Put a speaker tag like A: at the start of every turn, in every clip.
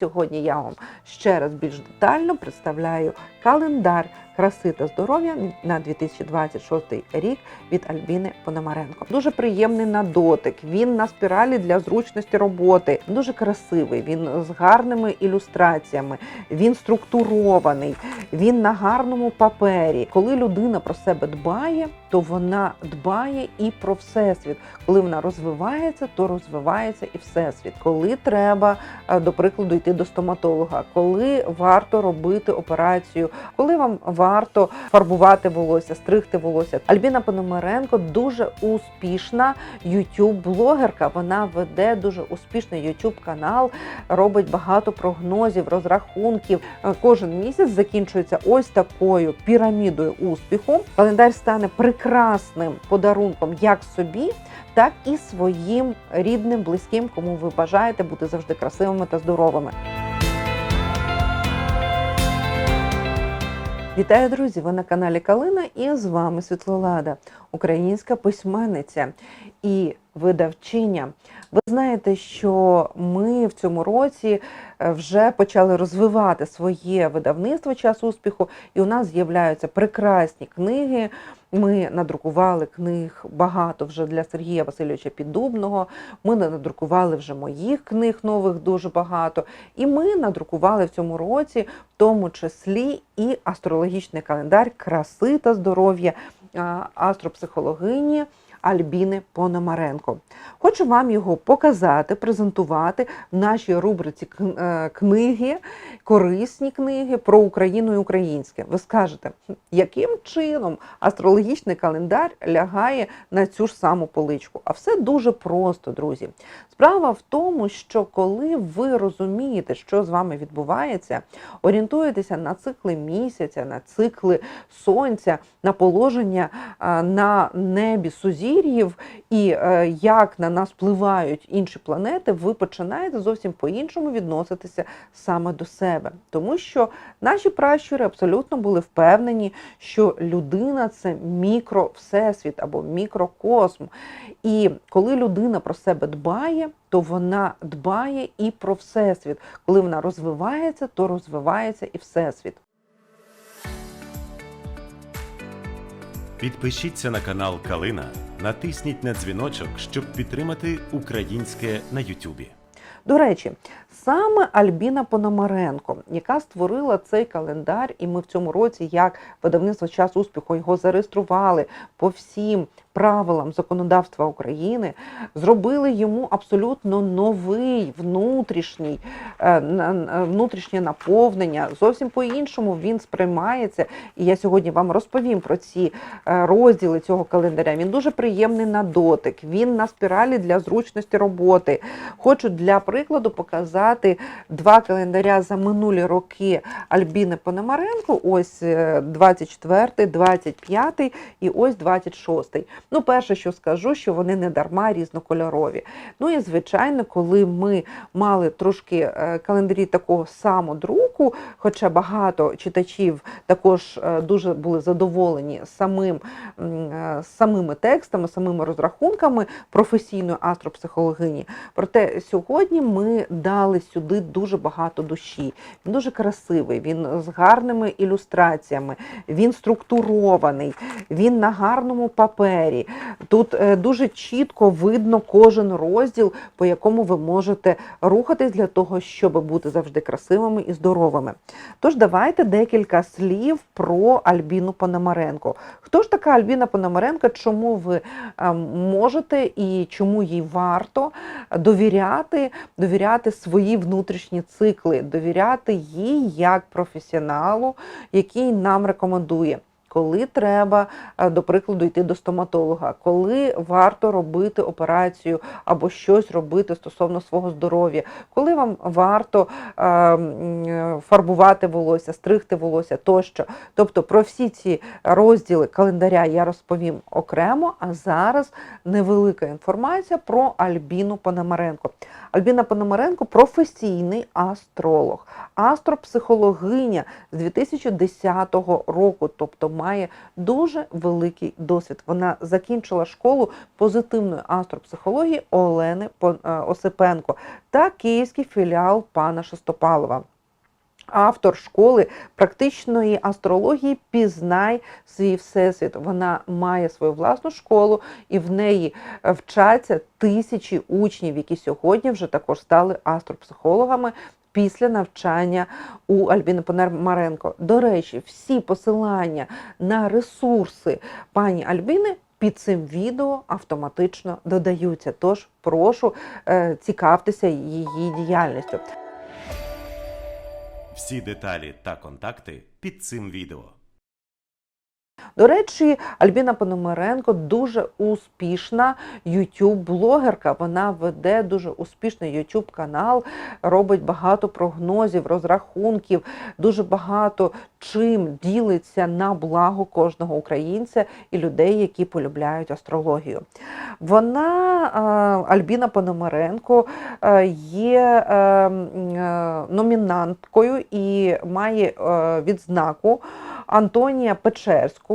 A: Сьогодні я вам ще раз більш детально представляю календар краси та здоров'я на 2026 рік від Альбіни Пономаренко. Дуже приємний на дотик. Він на спіралі для зручності роботи. Дуже красивий. Він з гарними ілюстраціями. Він структурований. Він на гарному папері. Коли людина про себе дбає, то вона дбає і про всесвіт. Коли вона розвивається, то розвивається і всесвіт. Коли треба, е, до прикладу, йти до стоматолога, коли варто робити операцію, коли вам варто фарбувати волосся, стригти волосся. Альбіна Пономаренко дуже успішна ютуб-блогерка. Вона веде дуже успішний ютуб канал, робить багато прогнозів, розрахунків. Е, Кожен місяць закінчується ось такою пірамідою успіху. Календар стане прекрасним подарунком як собі, так і своїм рідним, близьким, кому ви бажаєте бути завжди красивими та здоровими. Вітаю, друзі! Ви на каналі Калина і з вами Світлолада, українська письменниця і видавчиня. Ви знаєте, що ми в цьому році е, вже почали розвивати своє видавництво час успіху, і у нас з'являються прекрасні книги. Ми надрукували книг багато вже для Сергія Васильовича Піддубного. Ми надрукували вже моїх книг нових дуже багато. І ми надрукували в цьому році, в тому числі і астрологічний календар краси та здоров'я астропсихологині. Альбіни Пономаренко. Хочу вам його показати, презентувати в нашій рубриці е, книги, корисні книги про Україну і українське. Ви скажете, яким чином астрологічний календар лягає на цю ж саму поличку? А все дуже просто, друзі. Справа в тому, що коли ви розумієте, що з вами відбувається, орієнтуєтеся на цикли місяця, на цикли сонця, на положення а, на небі сузір'їв і е, як на нас впливають інші планети, ви починаєте зовсім по-іншому відноситися саме до себе. Тому що наші пращури абсолютно були впевнені, що людина це мікро-всесвіт або мікрокосм. І коли людина про себе дбає, то вона дбає і про всесвіт. Коли вона розвивається, то розвивається і всесвіт.
B: Підпишіться на канал Калина, натисніть на дзвіночок, щоб підтримати українське на Ютубі.
A: До речі, саме Альбіна Пономаренко, яка створила цей календар, і ми в цьому році, як видавництво час успіху, його зареєстрували по всім правилам законодавства України, зробили йому абсолютно новий внутрішній е, внутрішнє наповнення. Зовсім по-іншому він сприймається. І я сьогодні вам розповім про ці е, розділи цього календаря. Він дуже приємний на дотик. Він на спіралі для зручності роботи. Хочу для прикладу показати два календаря за минулі роки Альбіни Пономаренко. Ось е, 24, 25 і ось 26. Ну, перше, що скажу, що вони не дарма різнокольорові. Ну і звичайно, коли ми мали трошки е, календарі такого самодруку, хоча багато читачів також е, дуже були задоволені самим, е, самими текстами, самими розрахунками професійної астропсихологині. Проте сьогодні ми дали сюди дуже багато душі. Він дуже красивий, він з гарними ілюстраціями, він структурований, він на гарному папері. Тут е, дуже чітко видно кожен розділ, по якому ви можете рухатись для того, щоб бути завжди красивими і здоровими. Тож давайте декілька слів про Альбіну Пономаренко. Хто ж така Альбіна Пономаренко? Чому ви е, можете і чому їй варто довіряти, довіряти свої внутрішні цикли, довіряти їй як професіоналу, який нам рекомендує. Коли треба, е, до прикладу, йти до стоматолога, коли варто робити операцію або щось робити стосовно свого здоров'я, коли вам варто е, е, фарбувати волосся, стригти волосся тощо. Тобто про всі ці розділи календаря я розповім окремо, а зараз невелика інформація про Альбіну Пономаренко. Альбіна Пономаренко професійний астролог, астропсихологиня з 2010 року, тобто має дуже великий досвід. Вона закінчила школу позитивної астропсихології Олени е, Осипенко та київський філіал пана Шестопалова. Автор школи практичної астрології Пізнай свій всесвіт. Вона має свою власну школу, і в неї е, вчаться тисячі учнів, які сьогодні вже також стали астропсихологами. Після навчання у Альбіни Пономаренко. До речі, всі посилання на ресурси пані Альбіни під цим відео автоматично додаються. Тож прошу е, цікавтеся її діяльністю.
B: Всі деталі та контакти під цим відео.
A: До речі, Альбіна Пономаренко дуже успішна ютуб-блогерка. Вона веде дуже успішний ютуб канал, робить багато прогнозів, розрахунків, дуже багато чим ділиться на благо кожного українця і людей, які полюбляють астрологію. Вона, е, Альбіна Пономаренко, е, є е, номінанткою і має відзнаку. Антонія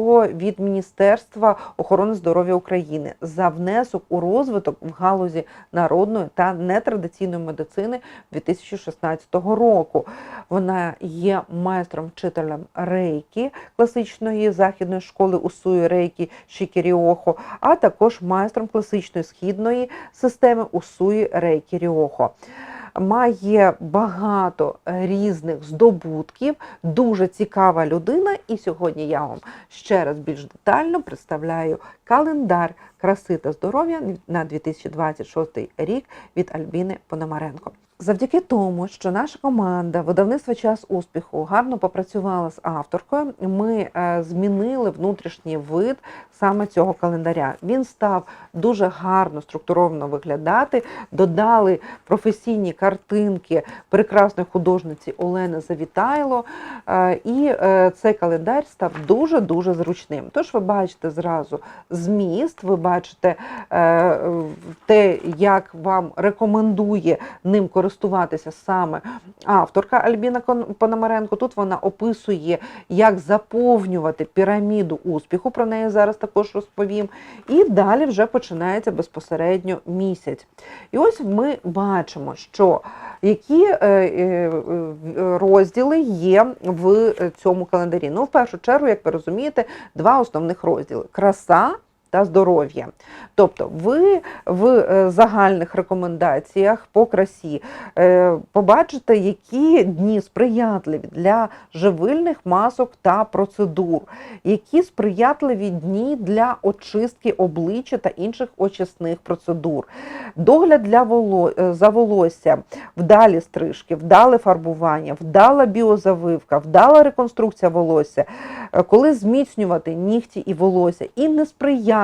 A: Печерського від Міністерства охорони здоров'я України за внесок у розвиток в галузі народної та нетрадиційної медицини 2016 року. Вона є майстром вчителем рейки класичної західної школи Усуї рейки Шікіріохо, а також майстром класичної східної системи Усуї рейки Ріохо має багато різних здобутків, дуже цікава людина. І сьогодні я вам ще раз більш детально представляю календар краси та здоров'я на 2026 рік від Альбіни Пономаренко. Завдяки тому, що наша команда видавництва час успіху гарно попрацювала з авторкою, ми е, змінили внутрішній вид саме цього календаря. Він став дуже гарно структуровано виглядати. Додали професійні картинки прекрасної художниці Олени Завітайло. Е, І е, цей календар став дуже дуже зручним. Тож ви бачите зразу зміст, ви бачите те, як вам рекомендує ним користуватися саме авторка Альбіна Пономаренко. Тут вона описує, як заповнювати піраміду успіху. Про неї зараз також розповім. І далі вже починається безпосередньо місяць. І ось ми бачимо, що які е, е, е, розділи є в цьому календарі. Ну, в першу чергу, як ви розумієте, два основних розділи: краса. Та здоров'я. Тобто, ви в е, загальних рекомендаціях по красі е, побачите, які дні сприятливі для живильних масок та процедур, які сприятливі дні для очистки обличчя та інших очисних процедур, догляд для е, за волосся, вдалі стрижки, вдале фарбування, вдала біозавивка, вдала реконструкція волосся, коли зміцнювати нігті і волосся, і несприятливі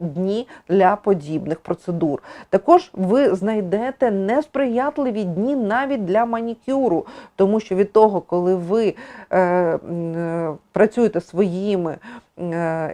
A: дні для подібних процедур. Також ви знайдете несприятливі дні навіть для манікюру, тому що від того, коли ви е, е, працюєте своїми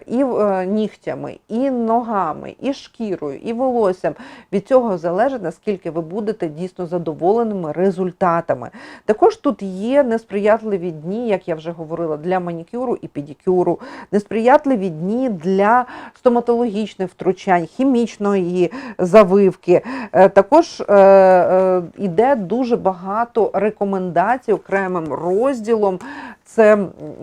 A: і е, нігтями, і ногами, і шкірою, і волоссям, від цього залежить, наскільки ви будете дійсно задоволеними результатами. Також тут є несприятливі дні, як я вже говорила, для манікюру і педикюру, несприятливі дні для стоматологічних втручань, хімічної завивки. Е, Також е, е, іде дуже багато рекомендацій окремим розділом. Це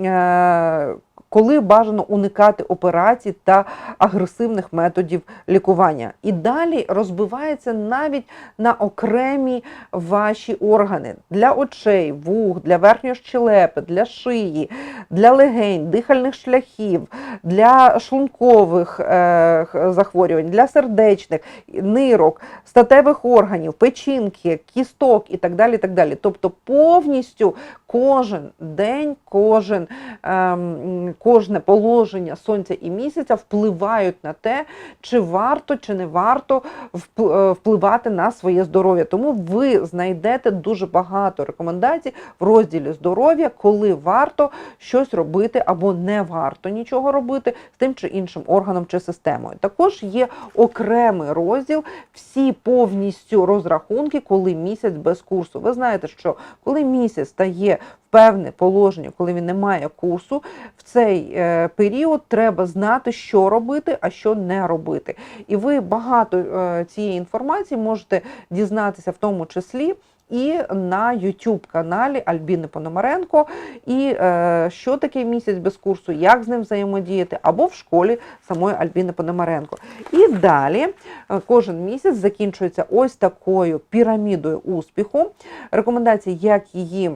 A: е, коли бажано уникати операцій та агресивних методів лікування. І далі розбивається навіть на окремі ваші органи для очей, вух, для верхньої щелепи, для шиї, для легень, дихальних шляхів, для шлункових е, захворювань, для сердечних, нирок, статевих органів, печінки, кісток і так далі. Так далі. Тобто повністю кожен день, кожен, ем, кожне положення сонця і місяця впливають на те, чи варто, чи не варто е, впливати на своє здоров'я. Тому ви знайдете дуже багато рекомендацій в розділі здоров'я, коли варто щось робити або не варто нічого робити з тим чи іншим органом чи системою. Також є окремий розділ, всі повністю розрахунки, коли місяць без курсу. Ви знаєте, що коли місяць стає певне положення, коли він не має курсу, в цей е, період треба знати, що робити, а що не робити. І ви багато е, цієї інформації можете дізнатися, в тому числі. І на YouTube каналі Альбіни Пономаренко, і е, що таке місяць без курсу, як з ним взаємодіяти, або в школі самої Альбіни Пономаренко. І далі е, кожен місяць закінчується ось такою пірамідою успіху. Рекомендації, як її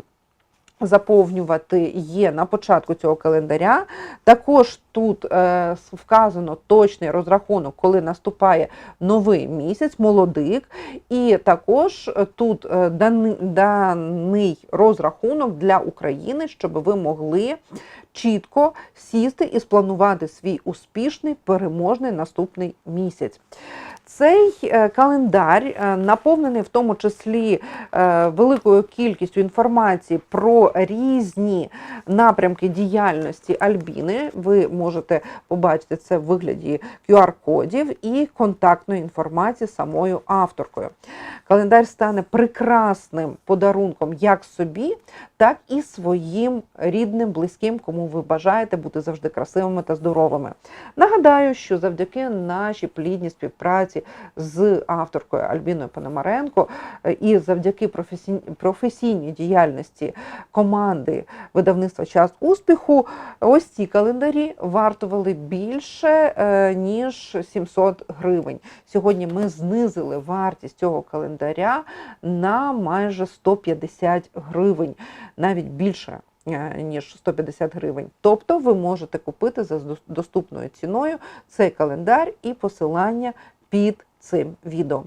A: заповнювати є на початку цього календаря. Також тут е, вказано точний розрахунок, коли наступає новий місяць, молодик. І також е, тут е, даний, даний розрахунок для України, щоб ви могли чітко сісти і спланувати свій успішний переможний наступний місяць. Цей е, календар е, наповнений в тому числі е, великою кількістю інформації про різні напрямки діяльності Альбіни. Ви можете побачити це в вигляді QR-кодів і контактної інформації самою авторкою. Календар стане прекрасним подарунком як собі, так і своїм рідним, близьким, кому ви бажаєте бути завжди красивими та здоровими. Нагадаю, що завдяки нашій плідній співпраці з авторкою Альбіною Пономаренко е, і завдяки професій- професійній діяльності команди видавництва Час успіху, ось ці календарі вартували більше е, ніж 700 гривень. Сьогодні ми знизили вартість цього календаря на майже 150 гривень, навіть більше. Е, Ніж 150 гривень. Тобто ви можете купити за доступною ціною цей календар і посилання під цим відео.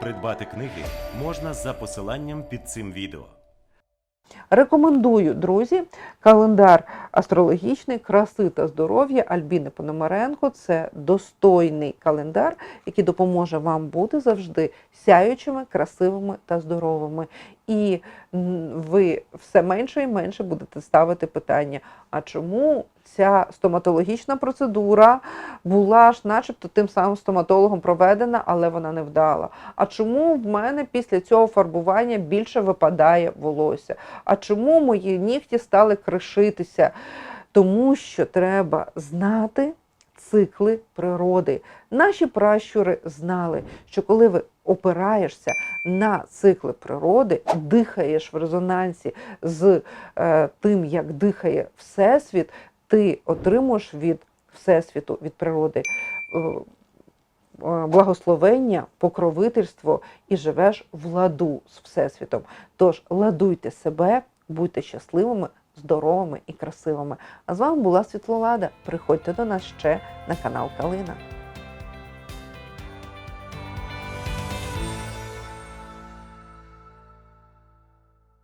B: Придбати книги можна за посиланням під цим відео.
A: Рекомендую, друзі, календар астрологічний краси та здоров'я Альбіни Пономаренко. Це достойний календар, який допоможе вам бути завжди сяючими, красивими та здоровими. І ви все менше і менше будете ставити питання: а чому ця стоматологічна процедура була ж, начебто, тим самим стоматологом проведена, але вона не вдала? А чому в мене після цього фарбування більше випадає волосся? А чому мої нігті стали кришитися? Тому що треба знати цикли природи. Наші пращури знали, що коли ви опираєшся на цикли природи, дихаєш в резонансі з е, тим, як дихає Всесвіт, ти отримуєш від Всесвіту, від природи. е, е, Благословення, покровительство і живеш в ладу з Всесвітом. Тож ладуйте себе, будьте щасливими, здоровими і красивими. А з вами була Світловада. Приходьте до нас ще на канал Калина.